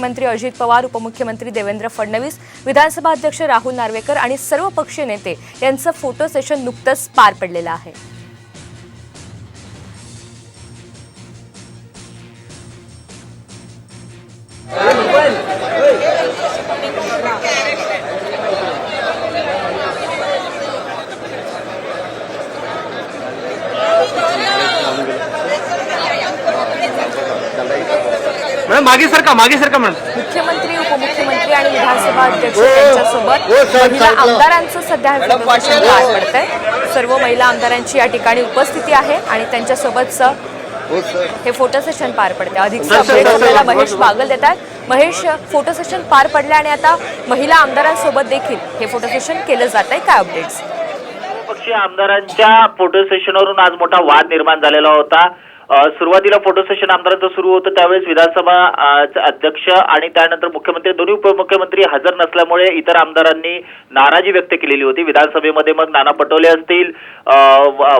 मंत्री अजित पवार उपमुख्यमंत्री देवेंद्र फडणवीस विधानसभा अध्यक्ष राहुल नार्वेकर आणि सर्व पक्षीय नेते यांचं फोटो सेशन नुकतंच पार पडलेलं आहे. मागे सरका मागे सरका मॅडम मुख्यमंत्री उपमुख्यमंत्री आणि विधानसभा अध्यक्ष यांच्यासोबत महिला. आमदारांचं सध्या हे पाठी पार हो. पडतंय सर्व महिला आमदारांची या ठिकाणी उपस्थिती आहे आणि त्यांच्यासोबतचं हो सर. हे फोटो सेशन पार पडते अधिक अपडेट आपल्याला महेश. बागल देतात. महेश फोटो सेशन पार पडले आणि आता महिला आमदारांसोबत देखील हे फोटो सेशन केलं जात आहे काय अपडेट्स पक्षीय आमदारांच्या फोटो सेशनवरून आज मोठा वाद निर्माण झालेला होता. सुरुवातीला फोटो सेशन आमदारांचं सुरू होतं त्यावेळेस विधानसभा अध्यक्ष आणि त्यानंतर मुख्यमंत्री दोन्ही उपमुख्यमंत्री हजर नसल्यामुळे इतर आमदारांनी नाराजी व्यक्त केलेली होती. विधानसभेमध्ये मग नाना पटोले असतील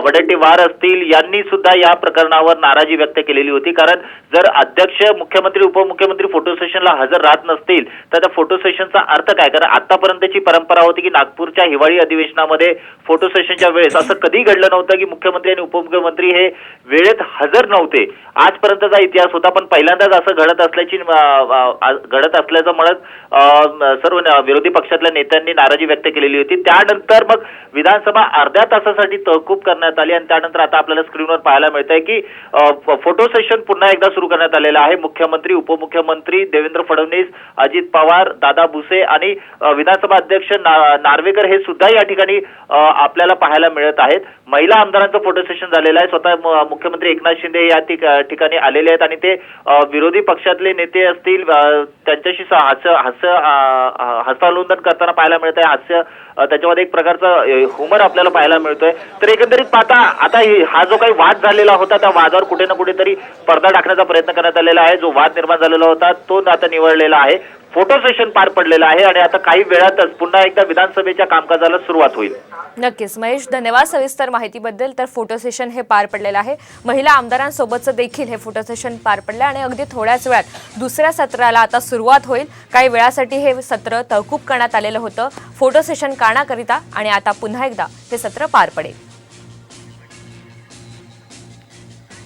वडेट्टीवार असतील यांनी सुद्धा या प्रकरणावर नाराजी व्यक्त केलेली होती. कारण जर अध्यक्ष मुख्यमंत्री उपमुख्यमंत्री फोटो सेशनला हजर राहत नसतील तर त्या फोटो सेशनचा अर्थ काय? कारण आतापर्यंतची परंपरा होती की नागपूरच्या हिवाळी अधिवेशनामध्ये फोटो सेशनच्या वेळेस असं कधी घडलं नव्हतं की मुख्यमंत्री आणि उपमुख्यमंत्री हे वेळेत हजर नव्हते. आजपर्यंतचा इतिहास होता पण पहिल्यांदाच असं घडत असल्याची घडत असल्याचं म्हणत सर्व विरोधी पक्षातल्या नेत्यांनी नाराजी व्यक्त केलेली होती. त्यानंतर मग विधानसभा अर्ध्या तासासाठी तहकूब करण्यात आली आणि त्यानंतर आता आपल्याला स्क्रीनवर पाहायला मिळत आहे की फोटो सेशन पुन्हा एकदा सुरू करण्यात आलेलं आहे. मुख्यमंत्री उपमुख्यमंत्री देवेंद्र फडणवीस अजित पवार दादा भुसे आणि विधानसभा अध्यक्ष नार्वेकर हे सुद्धा या ठिकाणी आपल्याला पाहायला मिळत आहेत. महिला आमदारांचं फोटो सेशन झालेलं आहे. स्वतः मुख्यमंत्री एकनाथ शिंदे या ठिकाणी आलेले आहेत आणि ते विरोधी पक्षातले नेते असतील त्यांच्याशी हास्य हास्य हस्तांदोलन करताना पाहायला मिळत आहे हास्य त्याच्यामध्ये एक प्रकारचा हुमर आपल्याला पाहायला मिळतोय. तर एकंदरीत पाहता आता हा जो काही वाद झालेला होता त्या वादावर कुठे ना कुठेतरी पडदा टाकण्याचा प्रयत्न करण्यात आलेला आहे. जो वाद निर्माण झालेला होता तो आता निवडलेला आहे. फोटो सेशन पार पडलेलं आहे आणि आता काही वेळातच पुन्हा एकदा विधानसभेच्या कामकाजाला सुरुवात होईल. नक्कीच. महेश धन्यवाद सविस्तर माहितीबद्दल. तर फोटो सेशन हे पार पडलेलं आहे. महिला आमदारांसोबतचं देखील हे फोटो सेशन पार पडलं आणि अगदी थोड्याच वेळात दुसऱ्या सत्राला आता सुरुवात होईल. काही वेळासाठी हे सत्र तहकूब करण्यात आलेलं होतं. फोटो सेशन करण्याकरिता आणि आता पुन्हा एकदा हे सत्र पार पडेल.